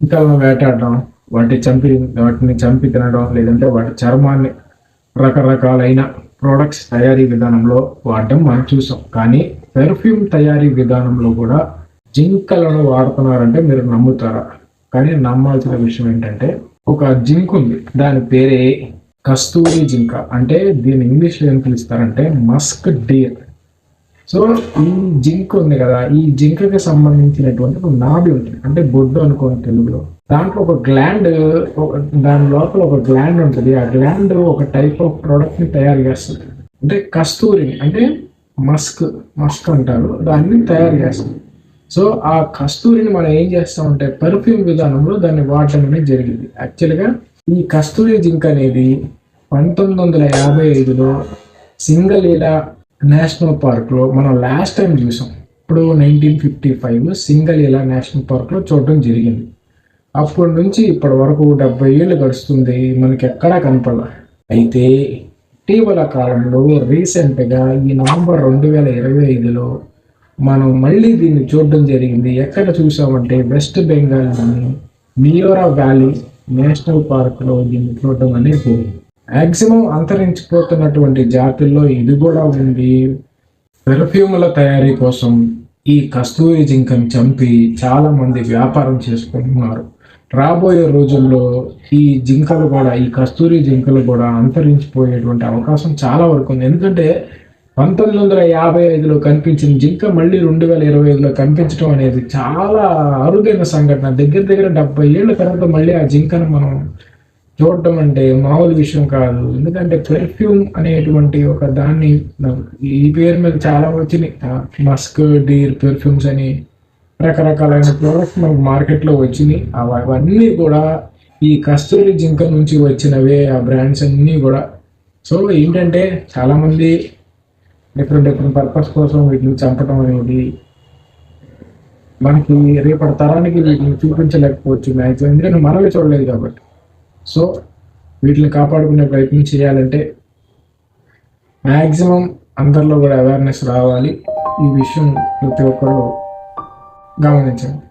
ఇంకా వేటాడడం వాటి చంపి వాటిని చంపి తినడం లేదంటే వాటి చర్మాన్ని రకరకాలైన ప్రొడక్ట్స్ తయారీ విధానంలో వాడడం మనం చూసాం. కానీ పెర్ఫ్యూమ్ తయారీ విధానంలో కూడా జింకలను వాడుతున్నారంటే మీరు నమ్ముతారా? కానీ నమ్మాల్సిన విషయం ఏంటంటే ఒక జింక్ ఉంది. దాని పేరే కస్తూరి జింక. అంటే దీని ఇంగ్లీష్లో ఏం పిలుస్తారంటే మస్క్ డీర్ సో ఈ జింక్ ఉంది కదా ఈ జింక్కి సంబంధించినటువంటి ఒక నాభి ఉంటుంది అంటే బొడ్డు అనుకోండి తెలుగులో. దాంట్లో ఒక గ్లాండ్ దాని లోపల ఒక గ్లాండ్ ఉంటుంది ఆ గ్లాండ్ ఒక టైప్ ఆఫ్ ప్రోడక్ట్ని తయారు చేస్తుంది. అంటే కస్తూరిని అంటే మస్క్ మస్క్ అంటారు దాన్ని తయారు చేస్తుంది. సో ఆ కస్తూరిని మనం ఏం చేస్తామంటే పెర్ఫ్యూమ్ విధానంలో దాన్ని వాడటం అనేది జరిగింది. యాక్చువల్గా ఈ కస్తూరి జింక్ అనేది పంతొమ్మిది వందల యాభై ఐదులో సింగలీలా నేషనల్ పార్క్లో మనం లాస్ట్ టైం చూసాం. ఇప్పుడు నైన్టీన్ ఫిఫ్టీ ఫైవ్ ఇలా నేషనల్ పార్క్లో చూడడం జరిగింది. అప్పటి నుంచి ఇప్పటి వరకు డెబ్బై ఏళ్ళు గడుస్తుంది మనకి ఎక్కడా కనపడ అయితే ఇటీవల కాలంలో రీసెంట్గా ఈ నవంబర్ రెండు వేల ఇరవై ఐదులో మనం మళ్ళీ దీన్ని చూడడం జరిగింది. ఎక్కడ చూసామంటే వెస్ట్ బెంగాల్లోని మియోరా వ్యాలీ నేషనల్ పార్క్లో దీన్ని చూడడం అనేది జరిగింది. మ్యాక్సిమం అంతరించిపోతున్నటువంటి జాతుల్లో ఇది కూడా ఉంది. పెర్ఫ్యూముల తయారీ కోసం ఈ కస్తూరి జింకను చంపి చాలా మంది వ్యాపారం చేసుకుంటున్నారు. రాబోయే రోజుల్లో ఈ జింకలు కూడా ఈ కస్తూరి జింకలు కూడా అంతరించిపోయేటువంటి అవకాశం చాలా వరకు ఉంది. ఎందుకంటే పంతొమ్మిది వందల యాభై ఐదులో కనిపించిన జింక మళ్ళీ రెండు వేల ఇరవై ఐదులో కనిపించడం అనేది చాలా అరుదైన సంఘటన. దగ్గర దగ్గర డెబ్బై ఏళ్ళ తర్వాత మళ్ళీ ఆ జింకను మనం చూడటం అంటే మామూలు విషయం కాదు. ఎందుకంటే పెర్ఫ్యూమ్ అనేటువంటి ఒక దాన్ని ఈ పేరు మీద చాలా వచ్చినాయి. మస్క్ డీర్ పెర్ఫ్యూమ్స్ అని రకరకాలైన ప్రోడక్ట్స్ మనకు మార్కెట్లో వచ్చినాయి. అవన్నీ కూడా ఈ కస్తూరి జింక నుంచి వచ్చినవే ఆ బ్రాండ్స్ అన్నీ కూడా. సో ఏంటంటే చాలామంది డిఫరెంట్ డిఫరెంట్ పర్పస్ కోసం వీటిని చంపడం అనేది మనకి రేపటి తరానికి వీటిని చూపించలేకపోవచ్చు. మ్యాక్సిమం. ఎందుకంటే మనమే చూడలేదు కాబట్టి. సో వీటిని కాపాడుకునే ప్రయత్నం చేయాలంటే మ్యాక్సిమం అందరిలో కూడా అవేర్నెస్ రావాలి. ఈ విషయం ప్రతి ఒక్కరు గమనించండి.